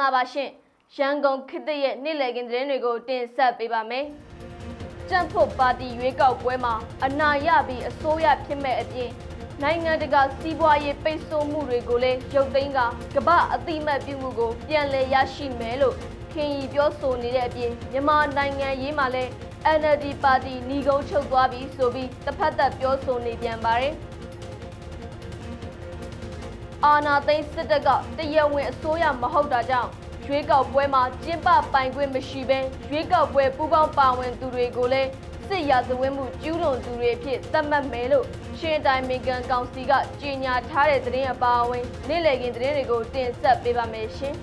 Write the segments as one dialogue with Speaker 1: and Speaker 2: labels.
Speaker 1: ္ဂလာပါရှင်ရန်ကုန်ခေတ်သစ်ရဲ့နေ့လည်ခင်းသတင်းတွေကိုတင်ဆက်ပေးပါမယ်ကြံ့ဖို့ပါတီရွေးကောက်ပွဲမှာအနာရပြီးအစိုးရဖြစ်မဲ့အပြင်နိုင်ငံတကာစီးပွားရေးပိတ်ဆို့မှုတွေကိုလည်းရုပ်သိမ်းကကမ္ဘာအသိအမှတ်ပြုမှုကိုပြန်လည်ရရှိမယ်လို့ခင်ရီပြောဆိုနေတဲ့အပြင်မြန်မာနိုင်ငံရေးမှာလည်း NLD ပါတီညီကုန်းချုပ်သွားပြီးဆိုပြီးတစ်ဖက်သက်ပြောဆိုနေပြန်ပါတယ် အာနာသိန်းစစ်တပ်ကတရားဝင်အစိုးရမဟုတ်တာကြောင့်ရွေးကောက်ပွဲမှာကျင်းပပိုင်ခွင့်မရှိဘဲရွေးကောက်ပွဲပူးပေါင်းပါဝင်သူတွေကိုလည်းစစ်ရာဇဝတ်မှုကျူးလွန်သူတွေဖြစ်သတ်မှတ်မယ်လို့ရှင်းတိုင်းမင်ကန်ကောင်စီကကြေညာထားတဲ့သတင်းအပါအဝင်နေ့လည်ခင်းသတင်းတွေကိုတင်ဆက်ပေးပါမယ်ရှင်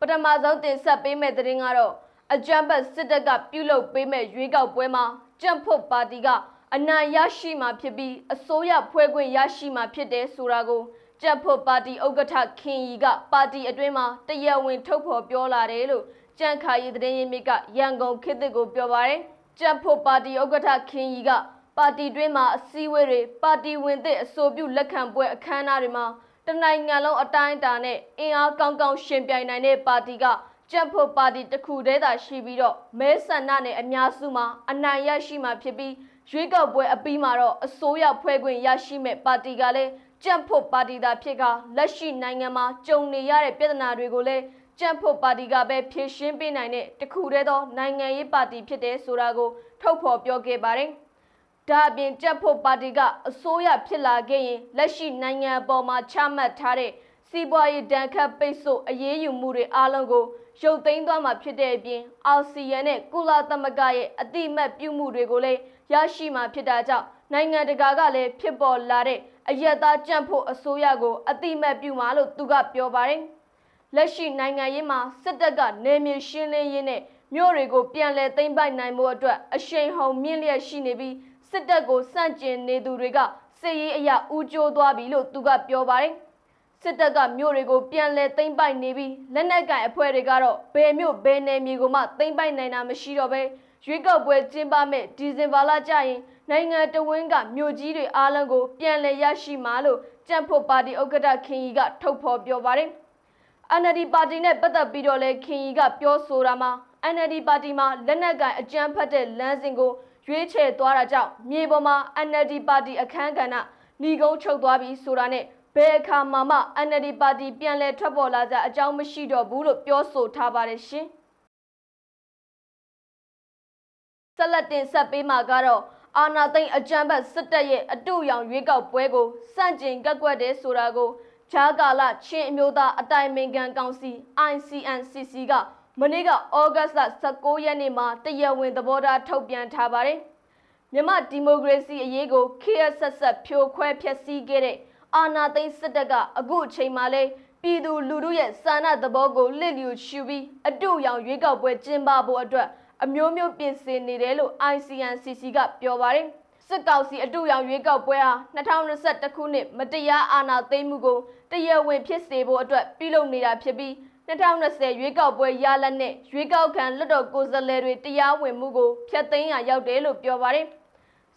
Speaker 1: ပထမဆုံးတင်ဆက်ပေးမယ့်သတင်းကတော့အကြံပတ်စစ်တပ်ကပြုလုပ်ပေးမဲ့ရွေးကောက်ပွဲမှာကြံ့ဖို့ပါတီက အနိုင်ရရှိမှာဖြစ်ပြီးအစိုးရဖွဲ့ခွင့်ရရှိမှာဖြစ်တယ်ဆိုတာကိုကြက်ဖို့ပါတီဥက္ကဋ္ဌခင်ရီကပါတီအတွင်းမှာတရားဝင်ထုတ်ဖော်ပြောလာတယ်လို့ကြံ့ခါရီသတင်းရင်းမြစ်ကရန်ကုန်ခေတ်သစ်ကိုပြောပါရယ်ကြက်ဖို့ပါတီဥက္ကဋ္ဌခင်ရီကပါတီတွင်းမှာအစည်းအဝေးတွေပါတီဝင်သစ်အဆိုပြုလက်ခံပွဲအခမ်းအနားတွေမှာတနိုင်ငံလုံးအတိုင်းအတာနဲ့အင်အားကောင်းကောင်းရှင်ပြိုင်နိုင်တဲ့ပါတီကကြက်ဖို့ပါတီတစ်ခုတည်းသာရှိပြီးတော့မဲဆန္ဒနဲ့အများစုမှာအနိုင်ရရှိမှာဖြစ်ပြီး ရွေးကောက်ပွဲအပြီးမှာတော့အစိုးရဖွဲ့ခွင့်ရရှိမဲ့ပါတီကလည်းကြံ့ဖို့ပါတီသာဖြစ်ကလက်ရှိနိုင်ငံမှာကြုံနေရတဲ့ပြဿနာတွေကိုလည်းကြံ့ဖို့ပါတီကပဲဖြေရှင်းပေးနိုင်တဲ့တခုတည်းသောနိုင်ငံရေးပါတီဖြစ်တယ်ဆိုတာကိုထုတ်ဖော်ပြောခဲ့ပါတယ်။ဒါအပြင်ကြံ့ဖို့ပါတီကအစိုးရဖြစ်လာခဲ့ရင်လက်ရှိနိုင်ငံအပေါ်မှာချမှတ်ထားတဲ့စီးပွားရေးဒဏ်ခတ်ပိတ်ဆို့အရေးယူမှုတွေအားလုံးကိုရုပ်သိမ်းသွားမှာဖြစ်တဲ့အပြင် အာဆီယံနဲ့ကုလသမဂ္ဂရဲ့အတိအမှတ်ပြုမှုတွေကိုလည်း ရရှိမှာဖြစ်တာကြောင့်နိုင်ငံတကာကလည်းဖြစ်ပေါ်လာတဲ့အယက်သားကြံ့ဖို့အစိုးရကိုအတိအမှတ်ပြုမှာလို့သူကပြောပါတယ်။လက်ရှိနိုင်ငံရေးမှာစစ်တပ်ကနေမြေရှင်းလင်းရေးနဲ့မြို့တွေကိုပြန်လည်သိမ်းပိုက်နိုင်မှုအတွက်အရှိန်ဟုန်မြင့်လျက်ရှိနေပြီးစစ်တပ်ကိုစန့်ကျင်နေသူတွေကစစ်ရေးအရာဦးကျိုးသွားပြီလို့သူကပြောပါတယ်။စစ်တပ်ကမြို့တွေကိုပြန်လည်သိမ်းပိုက်နေပြီးလက်နက်ကင်အဖွဲ့တွေကတော့ဘယ်မြို့ဘယ်နယ်မြေကိုမှသိမ်းပိုက်နိုင်တာမရှိတော့ဘဲ ရွေးကောက်ပွဲကျင်းပမဲ့ဒီဇင်ဘာလကျရင်နိုင်ငံတဝင်းကမြို့ကြီးတွေအားလုံးကိုပြန်လည်ရရှိမှာလို့ကြံ့ဖို့ပါတီဥက္ကဋ္ဌခင်ကြီးကထုတ်ဖော်ပြောပါတယ်။ NLD ပါတီနဲ့ပတ်သက်ပြီးတော့လည်းခင်ကြီးကပြောဆိုတာမှာ NLD ပါတီမှာလက်နက်ကန်အကြမ်းဖက်တဲ့လမ်းစဉ်ကိုရွေးချယ်သွားတာကြောင့်မြေပေါ်မှာ NLD ပါတီအခမ်းကဏ္ဍဏီကုန်းချုပ်သွားပြီးဆိုတာနဲ့ဘယ်အခါမှမှ NLD ပါတီပြန်လည်ထွက်ပေါ်လာကြအကြောင်းမရှိတော့ဘူးလို့ပြောဆိုထားပါတယ်ရှင်။ ဆက်လက်တင်ဆက်ပေးမှာကတော့အာနာသိန်းအကြံဘတ်စစ်တပ်ရဲ့အတူရောင်ရွေးကောက်ပွဲကိုစန့်ကျင်ကက်ကွက်တယ်ဆိုတာကိုဂျာကာလချင်းအမျိုးသားအတိုင်ပင်ခံကောင်စီ ICNCC ကမနေ့ကဩဂတ်လ19ရက်နေ့မှာတရားဝင်သဘောထားထုတ်ပြန်ထားပါတယ်။မြမဒီမိုကရေစီအရေးကို KSS ဖြိုခွဲဖျက်ဆီးခဲ့တဲ့အာနာသိန်းစစ်တပ်ကအခုအချိန်မှလဲပြည်သူလူထုရဲ့စာနာသဘောကိုလစ်လျူရှုပြီးအတူရောင်ရွေးကောက်ပွဲကျင်းပဖို့အတွက် အမျိုးမျိုးပြင်ဆင်နေတယ်လို့ ICNCC ကပြောပါတယ်စစ်ကောင်စီအတူရောင်ရွေးကောက်ပွဲဟာ2021ခုနှစ်မတရားအာဏာသိမ်းမှုကိုတရားဝင်ဖြစ်စေဖို့အတွက်ပြုလုပ်နေတာဖြစ်ပြီး2020ရွေးကောက်ပွဲရလဒ်နဲ့ရွေးကောက်ခံလွှတ်တော်ကိုယ်စားလှယ်တွေတရားဝင်မှုကိုဖျက်သိမ်းရရောက်တယ်လို့ပြောပါတယ်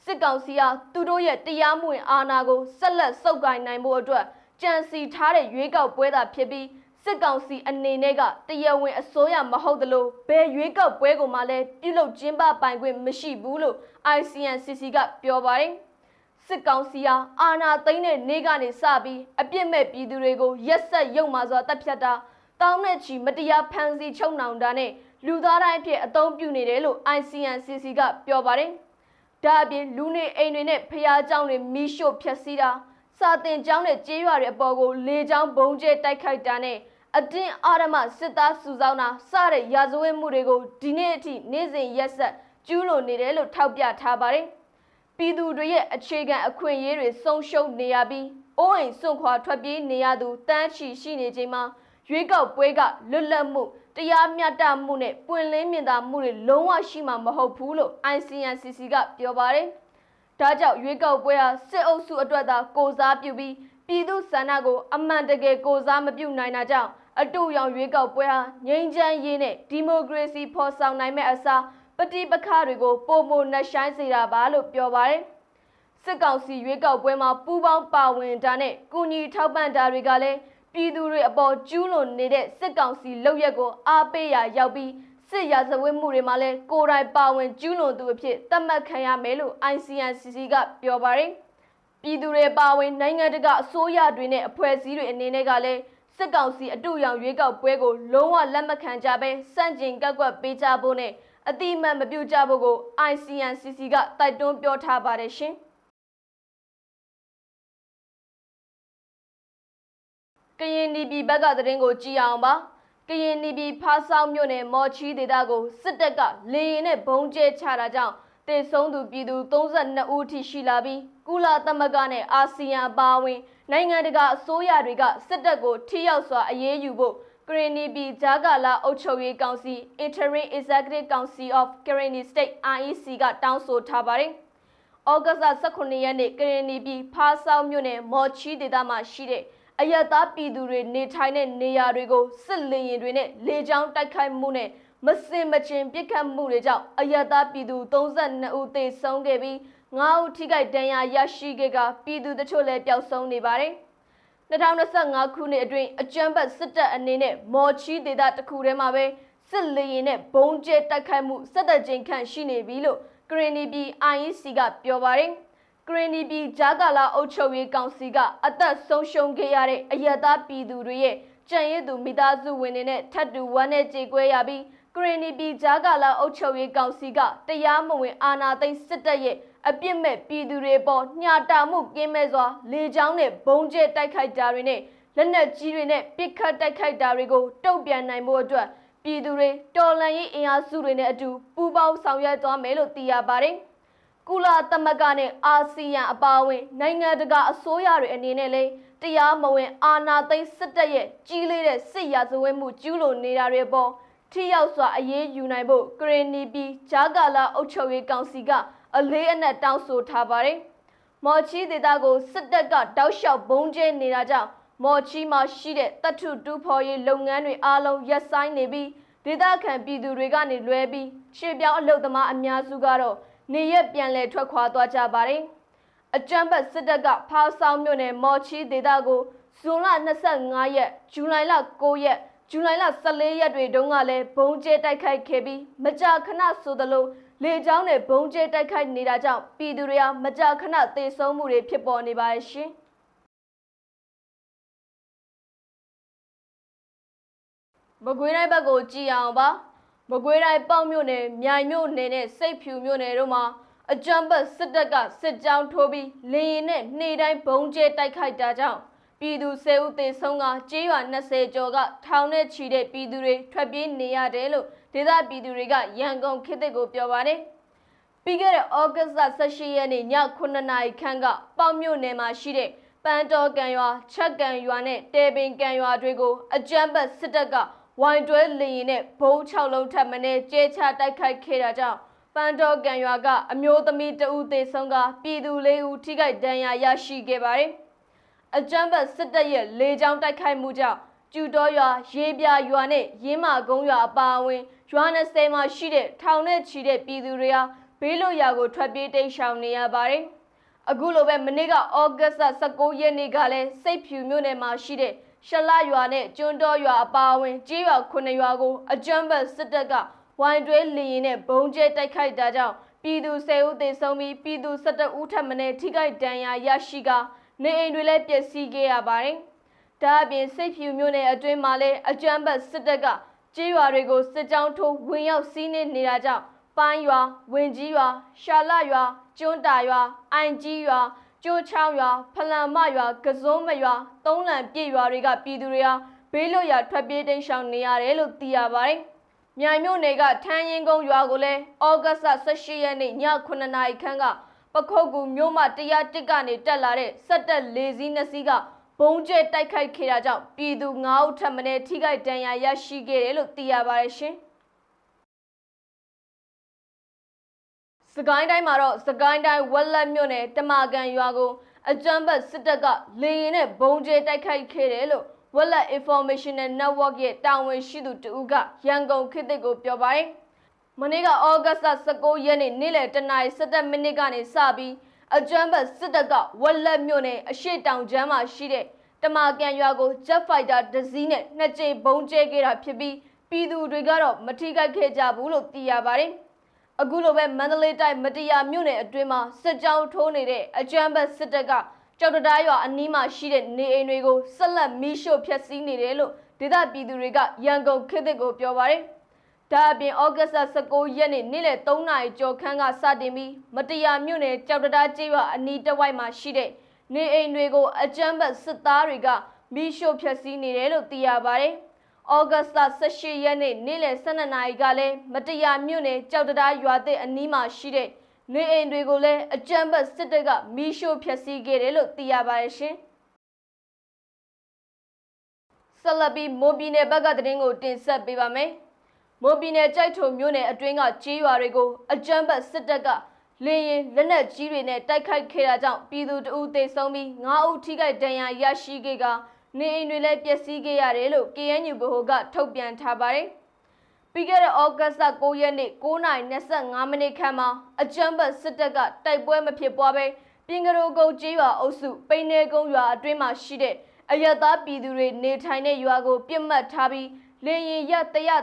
Speaker 1: စစ်ကောင်စီဟာသူတို့ရဲ့တရားမဝင်အာဏာကိုဆက်လက်စုပ်ကိုင်နိုင်ဖို့အတွက်ကြံစီထားတဲ့ရွေးကောက်ပွဲသာဖြစ်ပြီး စစ်ကောင်စီအနေနဲ့ကတရားဝင်အစိုးရမဟုတ်သလိုဘယ်ရွေးကောက်ပွဲကိုမှလည်းပြုလုပ်ကျင်းပပိုင်ခွင့်မရှိဘူးလို့ ICNCC ကပြောပါတယ်။စစ်ကောင်စီဟာအာဏာသိမ်းတဲ့နေ့ကနေစပြီးအပြစ်မဲ့ပြည်သူတွေကိုရက်ဆက်ရုံမှစွာတပ်ဖြတ်တာတောင်းနဲ့ချီမတရားဖမ်းဆီးချုပ်နှောင်တာနဲ့လူသားတိုင်းအဖြစ်အသုံးပြုနေတယ်လို့ ICNCC ကပြောပါတယ်။ဒါအပြင်လူနေအိမ်တွေနဲ့ဖျားကြောင်တွေမိရှို့ဖျက်ဆီးတာစာတင်ကျောင်းနဲ့ကျေးရွာတွေအပေါ်ကိုလေကြောင်းဘုံကျဲတိုက်ခိုက်တာနဲ့ အတင်းအာရမစစ်သားစုဆောင်းတာစတဲ့ရာဇဝတ်မှုတွေကိုဒီနေ့အထိနေ့စဉ်ရက်ဆက်ကျူးလွန်နေတယ်လို့ထောက်ပြထားပါတယ်။ပြည်သူတွေရဲ့အခြေခံအခွင့်အရေးတွေဆုံးရှုံးနေရပြီးအိုးအိမ်စွန့်ခွာထွက်ပြေးနေရသူတန်းချီရှိနေချိန်မှာရွေးကောက်ပွဲကလွတ်လပ်မှုတရားမျှတမှုနဲ့ပွင့်လင်းမြင်သာမှုတွေလုံးဝရှိမှာမဟုတ်ဘူးလို့ ICNCC ကပြောပါတယ်။ဒါကြောင့်ရွေးကောက်ပွဲဟာစစ်အုပ်စုအတွက်သာကိုစားပြုပြီးပြည်သူဆန္ဒကိုအမှန်တကယ်ကိုစားမပြုနိုင်တာကြောင့် အတူရောင်ရွေးကောက်ပွဲဟာငြိမ်းချမ်းရေးနဲ့ဒီမိုကရေစီဖော်ဆောင်နိုင်မဲ့အစားပဋိပက္ခတွေကိုပုံမနှရှိုင်းစေတာပါလို့ပြောပါတယ်စစ်ကောင်စီရွေးကောက်ပွဲမှာပူးပေါင်းပါဝင်တာနဲ့ကုညီထောက်ပံ့တာတွေကလည်းပြည်သူတွေအပေါ်ကျူးလွန်နေတဲ့စစ်ကောင်စီလုပ်ရက်ကိုအားပေးရာရောက်ပြီးစစ်ရာဇဝတ်မှုတွေမှာလည်းကိုယ်တိုင်ပါဝင်ကျူးလွန်သူအဖြစ်သတ်မှတ်ခံရမယ်လို့ ICNCC ကပြောပါတယ်။ပြည်သူတွေပါဝင်နိုင်ငံတကာအစိုးရတွေနဲ့အဖွဲ့အစည်းတွေအနေနဲ့ကလည်း စစ်ကောင်စီအတူရောင်ရွေးကောက်ပွဲကိုလုံးဝလက်မခံကြဘဲစန့်ကျင်ကန့်ကွက်ပေးကြဖို့နဲ့အတိအမှန်မပြုကြဖို့ကို ICNCC ကတိုက်တွန်းပြောထားပါတယ်ရှင်။ကရင်နီပြည်ဘက်ကသတင်းကိုကြည့်အောင်ပါ။ကရင်နီပြည်ဖားဆောက်မြို့နယ်မော်ချီဒေသကိုစစ်တပ်ကလေရင်နဲ့ဘုံကျဲချတာကြောင့်တေဆုံးသူပြည်သူ32ဦးထိရှိလာပြီးကုလသမဂ္ဂနဲ့အာဆီယံအပါအဝင် နိုင်ငံတကာအစိုးရတွေကစစ်တပ်ကိုထိရောက်စွာအရေးယူဖို့ကရင်နီပြည်ဂျာကာလာအုပ်ချုပ်ရေးကောင်စီ Interim Executive Council of Karenni State IEC ကတောင်းဆိုထားပါတယ်။ဩဂတ်စ်18ရက်နေ့ကရင်နီပြည်ဖားဆောက်မြို့နယ်မော်ချီဒေသမှာရှိတဲ့အယက်သားပြည်သူတွေနေထိုင်တဲ့နေရာတွေကိုစစ်လေရင်တွေနဲ့လေကြောင်းတိုက်ခိုက်မှုနဲ့မစင်မချင်းပစ်ခတ်မှုတွေကြောင့်အယက်သားပြည်သူ32ဦးသေဆုံးခဲ့ပြီး 9ဦးထိခိုက်ဒဏ်ရာရရှိခဲ့ကပြည်သူတချို့လည်းပျောက်ဆုံးနေပါတယ်။2025ခုနှစ်အတွင်းအကြမ်းဖက်စစ်တပ်အနေနဲ့မော်ချီဒေသတစ်ခုထဲမှာပဲစစ်လေရင်နဲ့ဘုံကျဲတိုက်ခိုက်မှုစက်တကြိမ်ခန့်ရှိနေပြီလို့ဂရင်းနီပြည် IEC ကပြောပါတယ်။ကရင်နီပြည်ဂျာကာလာအုပ်ချုပ်ရေးကောင်စီကအသက်ဆုံးရှုံးခဲ့ရတဲ့အယက်သားပြည်သူတွေရဲ့ကြံရည်သူမိသားစုဝင်တွေနဲ့ထပ်တူဝမ်းနဲ့ကြေကွဲရပြီးကရင်နီပြည်ဂျာကာလာအုပ်ချုပ်ရေးကောင်စီကတရားမဝင်အာဏာသိမ်းစစ်တပ်ရဲ့ အပြစ်မဲ့ပြည်သူတွေပေါ်ညှာတာမှုကင်းမဲ့စွာလေကြောင်းနဲ့ဘုံကျဲတိုက်ခိုက်တာတွေနဲ့လက်နက်ကြီးတွေနဲ့ပစ်ခတ်တိုက်ခိုက်တာတွေကိုတုံ့ပြန်နိုင်ဖို့အတွက်ပြည်သူတွေတော်လှန်ရေးအင်အားစုတွေနဲ့အတူပူးပေါင်းဆောင်ရွက်သွားမယ်လို့သိရပါတယ်။ကုလသမဂ္ဂနဲ့အာဆီယံအပါအဝင်နိုင်ငံတကာအစိုးရတွေအနေနဲ့လည်းတရားမဝင်အာဏာသိမ်းစစ်တပ်ရဲ့ကြီးလေးတဲ့စစ်ရာဇဝတ်မှုကျူးလွန်နေတာတွေပေါ်ထိရောက်စွာအရေးယူနိုင်ဖို့ကရင်နီပြည်ဂျာကာလာအုပ်ချုပ်ရေးကောင်စီက အလေးအနက်တောင်းဆိုထားပါတယ်။မော်ချီဒေတာကိုစစ်တပ်ကတောက်လျှောက်ဘုံကျဲနေတာကြောင့်မော်ချီမှာရှိတဲ့တပ်ထုတူဖော်ရေးလုပ်ငန်းတွေအားလုံးရပ်ဆိုင်းနေပြီးဒေသခံပြည်သူတွေကနေလွဲပြီးရှေ့ပြောင်းအလုပ်သမားအများစုကတော့နေရက်ပြန်လည်ထွက်ခွာသွားကြပါတယ်။အကြမ်းဖက်စစ်တပ်ကဖားဆောင်မြို့နယ်မော်ချီဒေသကိုဇွန်လ25ရက်၊ဇူလိုင်လ9ရက်၊ ဇူလိုင်လ14ရက်တွေတုန်းကလည်းဘုံကျဲတိုက်ခိုက်ခဲ့ပြီးမကြာခဏဆိုသလိုလေကြောင်းနဲ့ဘုံကျဲတိုက်ခိုက်နေတာကြောင့်ပြည်သူတွေဟာမကြာခဏသေဆုံးမှုတွေဖြစ်ပေါ်နေပါတယ်ရှင်။မကွေးတိုင်းဘက်ကိုကြည်အောင်ပါ။မကွေးတိုင်းပေါ့မြို့နယ်မြိုင်မြို့နယ်နဲ့စိတ်ဖြူမြို့နယ်တို့မှာအကြမ်းဖက်စစ်တပ်ကစစ်ကြောင်းထိုးပြီးလေရင်နဲ့နှေတိုင်းဘုံကျဲတိုက်ခိုက်တာကြောင့် ပြည်သူ၁၀ဦးသေဆုံးကကြေးရွာ20ကျော်ကထောင်နဲ့ချီတဲ့ပြည်သူတွေထွက်ပြေးနေရတယ်လို့ဒေသပြည်သူတွေကရန်ကုန်ခေတ်သစ်ကိုပြောပါတယ်။ပြီးခဲ့တဲ့ဩဂတ်စ်18ရက်နေ့ည9နာရီခန့်ကပေါ့မြို့နယ်မှာရှိတဲ့ပန်းတော်ကံရွာချက်ကန်ရွာနဲ့တဲပင်ကံရွာတွေကိုအကြမ်းဖက်စစ်တပ်ကဝိုင်တွဲလေရင်နဲ့ဘုံ6လုံးထပ်မင်းကျဲချတိုက်ခိုက်ခဲ့တာကြောင့်ပန်းတော်ကံရွာကအမျိုးသမီးတဦးသေဆုံးကပြည်သူလေးဦးထိခိုက်ဒဏ်ရာရရှိခဲ့ပါတယ်။ အကြမ်းဖက်စစ်တပ်ရဲ့လေကြောင်းတိုက်ခိုက်မှုကြောင့်ကျူတော်ရွာရေပြရွာနဲ့ရင်းမာကုန်းရွာအပါအဝင်ရွာ20မှာရှိတဲ့ထောင်နဲ့ချီတဲ့ပြည်သူတွေဟာဘေးလွတ်ရာကိုထွက်ပြေးတိမ်းရှောင်နေရပါတယ်။အခုလိုပဲမနေ့ကဩဂတ်စ်19ရက်နေ့ကလည်းစိတ်ဖြူမြို့နယ်မှာရှိတဲ့ရှလရွာနဲ့ကျွန်းတော်ရွာအပါအဝင်ကြေးရွာခုနှစ်ရွာကိုအကြမ်းဖက်စစ်တပ်ကဝိုင်တွဲလီရင်နဲ့ဘုံကျဲတိုက်ခိုက်တာကြောင့်ပြည်သူ10ဦးသေဆုံးပြီးပြည်သူ17ဦးထပ်မံထိခိုက်ဒဏ်ရာရရှိက နေအိမ်တွေလည်းပျက်စီးခဲ့ရပါတယ်။ဒါအပြင်စိတ်ဖြူမြို့နယ်အတွင်းမှာလည်းအကြမ်းဖက်စစ်တပ်ကကြေးရွာတွေကိုစစ်ကြောင်းထိုးဝင်ရောက်စီးနင်းနေတာကြောင့်ပိုင်းရွာ၊ဝင်ကြီးရွာ၊ရှာလရွာ၊ကျွန်းတာရွာ၊အိုင်ကြီးရွာကျိုးချောင်းရွာဖလန်မရွာကစုံးမရွာသုံးလံပြည့်ရွာတွေကပြည်သူတွေဟာဘေးလွတ်ရာထွက်ပြေးတိမ်းရှောင်နေရတယ်လို့သိရပါတယ်။မြိုင်မြို့နယ်ကထန်းရင်ကုန်းရွာကိုလည်းဩဂတ်စ်18ရက်နေ့ည9နာရီခန့်က ပခုတ်ကူမြို့မှတရားတစ်ကနေတက်လာတဲ့စက်တက်လေးစီးနှစ်စီးကဘုံကျဲတိုက်ခိုက်ခဲ့တာကြောင့်ပြည်သူ9ဦးထပ်မံထိခိုက်ဒဏ်ရာရရှိခဲ့တယ်လို့သိရပါတယ်ရှင်။စကိုင်းတိုင်းမှာတော့စကိုင်းတိုင်းဝက်လက်မြို့နယ်တမာကန်ရွာကိုအကြမ်းဖက်စစ်တပ်ကလေရင်နဲ့ဘုံကျဲတိုက်ခိုက်ခဲ့တယ်လို့ဝက်လက် Informational Network ရဲ့တာဝန်ရှိသူတဦးကရန်ကုန်ခေတ်သစ်ကိုပြောပါတယ်။ မနေ့ကဩဂတ်စ်19ရက်နေ့နေ့လယ်တနာရီ17မိနစ်ကနေစပြီးအကြမ်းဖက်စစ်တပ်ကဝက်လက်မြို့နယ်အရှိတောင်ကျမ်းမှာရှိတဲ့တမာကန်ရွာကို Jet Fighter တစ်စီးနဲ့နှစ်ကြိမ်ဘုံကျဲခဲ့တာဖြစ်ပြီးပြည်သူတွေကတော့မထိခိုက်ခဲ့ကြဘူးလို့သိရပါတယ်။အခုလိုပဲမန္တလေးတိုင်းမတရားမြို့နယ်အတွင်းမှာစစ်ကြောင်းထိုးနေတဲ့အကြမ်းဖက်စစ်တပ်ကကြောက်တရားရွာအနီးမှာရှိတဲ့နေအိမ်တွေကိုဆက်လက်မီးရှို့ဖျက်ဆီးနေတယ်လို့ဒေသပြည်သူတွေကရန်ကုန်ခေတ်သစ်ကိုပြောပါတယ်။ ဒါအပြင်ဩဂတ်စ်19ရက်နေ့နေ့လယ်3နာရီကျော်ခန့်ကစတင်ပြီးမတရားမြို့နယ်ကြောက်တရားကျေးရွာအနီးတစ်ဝိုက်မှာရှိတဲ့နေအိမ်တွေကိုအကြမ်းဖက်စစ်သားတွေကမီးရှို့ဖျက်ဆီးနေတယ်လို့သိရပါတယ်။ဩဂတ်စ်18ရက်နေ့နေ့လယ်12နာရီကလည်းမတရားမြို့နယ်ကြောက်တရားရွာသစ်အနီးမှာရှိတဲ့နေအိမ်တွေကိုလည်းအကြမ်းဖက်စစ်တပ်ကမီးရှို့ဖျက်ဆီးခဲ့တယ်လို့သိရပါတယ်ရှင်။ဆက်လက်ပြီးမိုးပြည်နယ်ဘက်ကသတင်းကိုတင်ဆက်ပေးပါမယ်။ မိုးပြည်နယ်ကြိုက်ထုံမြို့နယ်အတွင်းကကြေးရွာတွေကိုအကြမ်းဖက်စစ်တပ်ကလေရင်လက်နက်ကြီးတွေနဲ့တိုက်ခိုက်ခဲ့တာကြောင့်ပြည်သူတအူးသေဆုံးပြီး9ဦးထိခိုက်ဒဏ်ရာရရှိခဲ့က နေအိမ်တွေလည်းပျက်စီးခဲ့ရတယ်လို့ KNU ဗဟိုကထုတ်ပြန်ထားပါတယ်။ပြီးခဲ့တဲ့ဩဂတ်စ်9ရက်နေ့9:25မိနစ်ခန့်မှာအကြမ်းဖက်စစ်တပ်ကတိုက်ပွဲမဖြစ်ပွားပဲပြင်ကရိုကုန်းကြေးရွာအုပ်စုပိန်းနေကုန်းရွာအတွင်းမှာရှိတဲ့အယက်သားပြည်သူတွေနေထိုင်တဲ့ရွာကိုပြစ်မှတ်ထားပြီး လေရင်ရ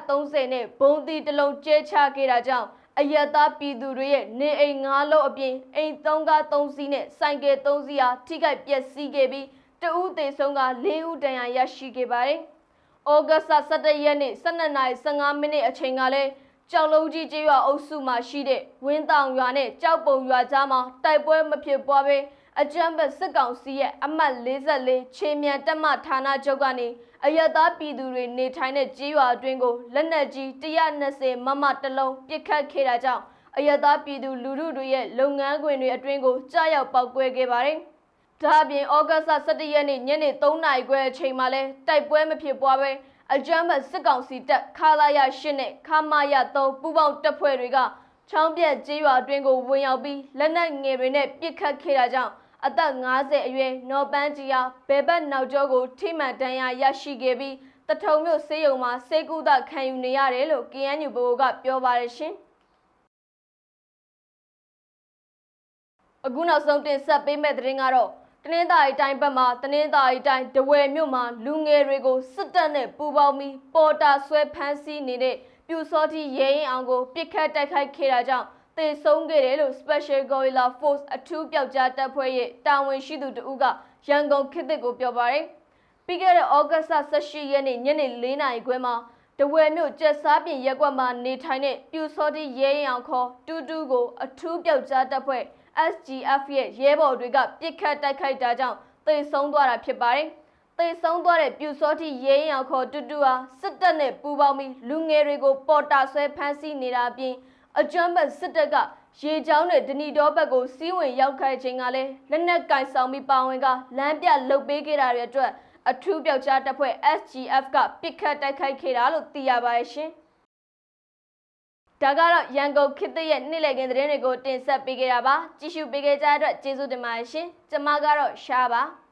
Speaker 1: 130နဲ့ဘုံတီတစ်လုံးကျဲချခဲ့တာကြောင့်အယက်သားပြည်သူတွေရဲ့နေအိမ်၅လုံးအပြင်အိမ်၃ကား၃စီးနဲ့ဆိုင်ကယ်၃စီးဟာထိခိုက်ပျက်စီးခဲ့ပြီးတဦးသေဆုံးက၄ဦးဒဏ်ရာရရှိခဲ့ပါတယ်။ဩဂတ်စ်17ရက်နေ့12:15မိနစ်အချိန်ကလည်းကြောက်လုံးကြီးကျေးရွာအုပ်စုမှာရှိတဲ့ဝင်းတောင်ရွာနဲ့ကြောက်ပုံရွာကြားမှာတိုက်ပွဲမဖြစ်ပွားဘဲ အကြမ်းဖက်စစ်ကောင်စီရဲ့အမှတ်44ခြေမြန်တက်မှဌာနချုပ်ကနေအယက်သားပြည်သူတွေနေထိုင်တဲ့ကြေးရွာအတွင်းကိုလက်နက်ကြီး120မမတလုံးပစ်ခတ်ခဲ့တာကြောင့်အယက်သားပြည်သူလူထုတွေရဲ့လုပ်ငန်းခွင်တွေအတွင်းကိုကြားရောက်ပောက်ကွဲခဲ့ပါတယ်။ဒါအပြင်ဩဂတ်စ်17ရက်နေ့ညနေ3နာရီခွဲအချိန်မှာလဲတိုက်ပွဲမဖြစ်ပွားပဲအကြမ်းဖက်စစ်ကောင်စီတပ်ခလာရ8နဲ့ခမာရ3ပူးပေါင်းတပ်ဖွဲ့တွေကချောင်းပြက်ကြေးရွာအတွင်းကိုဝင်ရောက်ပြီးလက်နက်ငယ်တွေနဲ့ပစ်ခတ်ခဲ့တာကြောင့် အသက်50အရွယ်နော်ပန်းကြီးဟာဘဲဘက်နောက်ကျောကိုထိမှန်ဒဏ်ရာရရှိခဲ့ပြီးတထုံမြို့ဆေးရုံမှာစေကူသခံယူနေရတယ်လို့ KNU ဘိုကပြောပါတယ်ရှင်အခုနောက်ဆုံးတင်ဆက်ပေးမယ့်သတင်းကတော့တနင်္သာရီတိုင်းဘက်မှာတနင်္သာရီတိုင်းဒဝယ်မြို့မှာလူငယ်တွေကိုစစ်တပ်နဲ့ပူးပေါင်းပြီးပေါ်တာဆွဲဖမ်းဆီးနေတဲ့ပြူစောတိရဲရင်အောင်ကိုပြစ်ခတ်တိုက်ခိုက်ခဲ့တာကြောင့် သေဆုံးခဲ့တယ်လို့ Special Gorilla Force အထူးပျောက်ကြားတပ်ဖွဲ့ရဲ့တာဝန်ရှိသူတဦးကရန်ကုန်ခေတ်သစ်ကိုပြောပါတယ်။ပြီးခဲ့တဲ့ဩဂတ်စ်18ရက်နေ့ညနေ4နာရီခွဲမှာတဝယ်မြို့ကျက်စားပြင်ရက်ကွက်မှာနေထိုင်တဲ့ပြူစောတိရဲရင်အောင်ခေါ်တူတူကိုအထူးပျောက်ကြားတပ်ဖွဲ့ SGF ရဲ့ရဲဘော်တွေကပြစ်ခတ်တိုက်ခိုက်တာကြောင့်သေဆုံးသွားတာဖြစ်ပါတယ်။သေဆုံးသွားတဲ့ပြူစောတိရဲရင်အောင်ခေါ်တူတူဟာစစ်တပ်နဲ့ပူးပေါင်းပြီးလူငယ်တွေကိုပေါ်တာဆွဲဖမ်းဆီးနေတာအပြင် အကြမ်းဖက်စစ်တပ်ကရေချောင်းနဲ့ဒနီတော်ဘက်ကိုစီးဝင်ရောက်ခဲ့ခြင်းကလည်းလက်နက်ကင်ဆောင်ပြီးပါဝင်ကလမ်းပြလှုပ်ပေးခဲ့တာတွေအတွက်အထူးပျောက်ကြားတပ်ဖွဲ့ SGF ကပစ်ခတ်တိုက်ခိုက်ခဲ့တာလို့သိရပါတယ်ရှင်။ဒါကတော့ရန်ကုန်ခေတ်သစ်ရဲ့နေ့လည်ခင်းသတင်းတွေကိုတင်ဆက်ပေးခဲ့တာပါ။ကြည့်ရှုပေးခဲ့ကြတဲ့အတွက်ကျေးဇူးတင်ပါတယ်ရှင်။ကျွန်မကတော့ရှားပါ။